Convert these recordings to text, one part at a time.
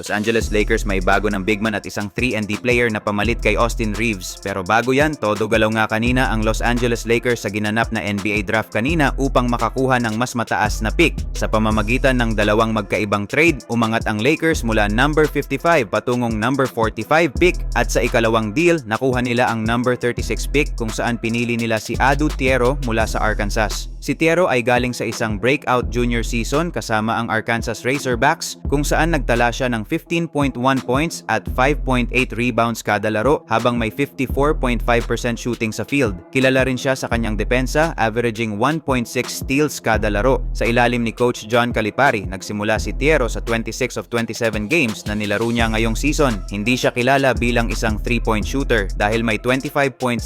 Los Angeles Lakers may bago ng big man at isang 3 and D player na pamalit kay Austin Reeves. Pero bago yan, todo galaw nga kanina ang Los Angeles Lakers sa ginanap na NBA draft kanina upang makakuha ng mas mataas na pick. Sa pamamagitan ng dalawang magkaibang trade, umangat ang Lakers mula number 55 patungong number 45 pick at sa ikalawang deal, nakuha nila ang number 36 pick kung saan pinili nila si Adu Tiero mula sa Arkansas. Si Tiero ay galing sa isang breakout junior season kasama ang Arkansas Razorbacks kung saan nagtala siya ng 15.1 points at 5.8 rebounds kada laro habang may 54.5% shooting sa field. Kilala rin siya sa kanyang depensa, averaging 1.6 steals kada laro. Sa ilalim ni Coach John Calipari, nagsimula si Tiero sa 26 of 27 games na nilaro niya ngayong season. Hindi siya kilala bilang isang 3-point shooter dahil may 25.6%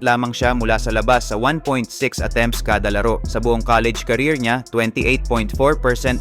lamang siya mula sa labas sa 1.6 attempts kada laro. Sa buong college career niya, 28.4%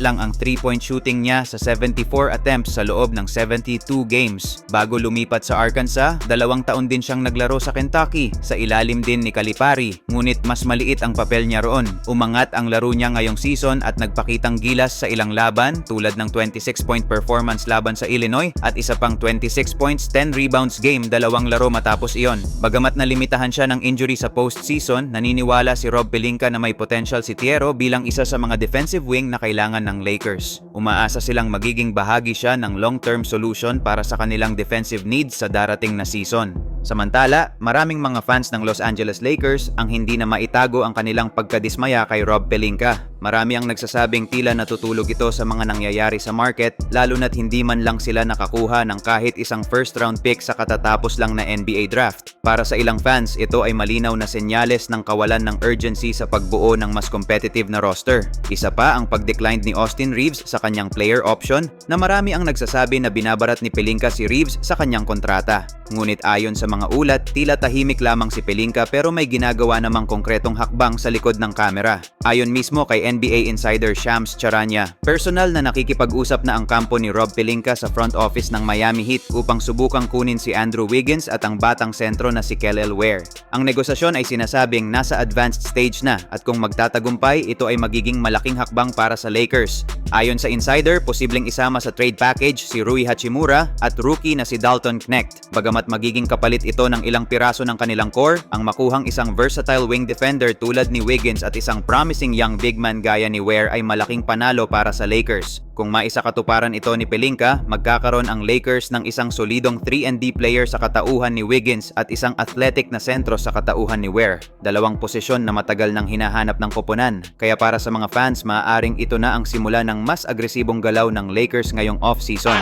lang ang 3-point shooting niya sa 74 attempts sa loob ng 72 games. Bago lumipat sa Arkansas, dalawang taon din siyang naglaro sa Kentucky sa ilalim din ni Calipari, ngunit mas maliit ang papel niya roon. Umangat ang laro niya ngayong season at nagpakitang gilas sa ilang laban tulad ng 26-point performance laban sa Illinois at isa pang 26 points, 10 rebounds game dalawang laro matapos iyon. Bagamat nalimitahan siya ng injury sa postseason, naniniwala si Rob Pelinka na may potential si Tiero bilang isa sa mga defensive wing na kailangan ng Lakers. Umaasa silang magiging bahagi siya ng long-term solution para sa kanilang defensive needs sa darating na season. Samantala, maraming mga fans ng Los Angeles Lakers ang hindi na maitago ang kanilang pagkadismaya kay Rob Pelinka. Marami ang nagsasabing tila natutulog ito sa mga nangyayari sa market lalo na't hindi man lang sila nakakuha ng kahit isang first round pick sa katatapos lang na NBA draft. Para sa ilang fans, ito ay malinaw na senyales ng kawalan ng urgency sa pagbuo ng mas competitive na roster. Isa pa ang pag-decline ni Austin Reeves sa kanyang player option na marami ang nagsasabi na binabarat ni Pelinka si Reeves sa kanyang kontrata. Ngunit ayon sa mga ulat, tila tahimik lamang si Pelinka pero may ginagawa namang konkretong hakbang sa likod ng kamera. Ayon mismo kay NBA insider Shams Charania, personal na nakikipag-usap na ang kampo ni Rob Pelinka sa front office ng Miami Heat upang subukang kunin si Andrew Wiggins at ang batang sentro na si Kelly Ware. Ang negosasyon ay sinasabing nasa advanced stage na at kung magtatagumpay, ito ay magiging malaking hakbang para sa Lakers. Ayon sa insider, posibleng isama sa trade package si Rui Hachimura at rookie na si Dalton Knecht. Bagamat magiging kapalit ito ng ilang piraso ng kanilang core, ang makuhang isang versatile wing defender tulad ni Wiggins at isang promising young big man gaya ni Ware ay malaking panalo para sa Lakers. Kung maisakatuparan ito ni Pelinka, magkakaroon ang Lakers ng isang solidong 3 D player sa katauhan ni Wiggins at isang athletic na sentro sa katauhan ni Ware. Dalawang posisyon na matagal nang hinahanap ng koponan. Kaya para sa mga fans, maaaring ito na ang simula ng mas agresibong galaw ng Lakers ngayong off-season.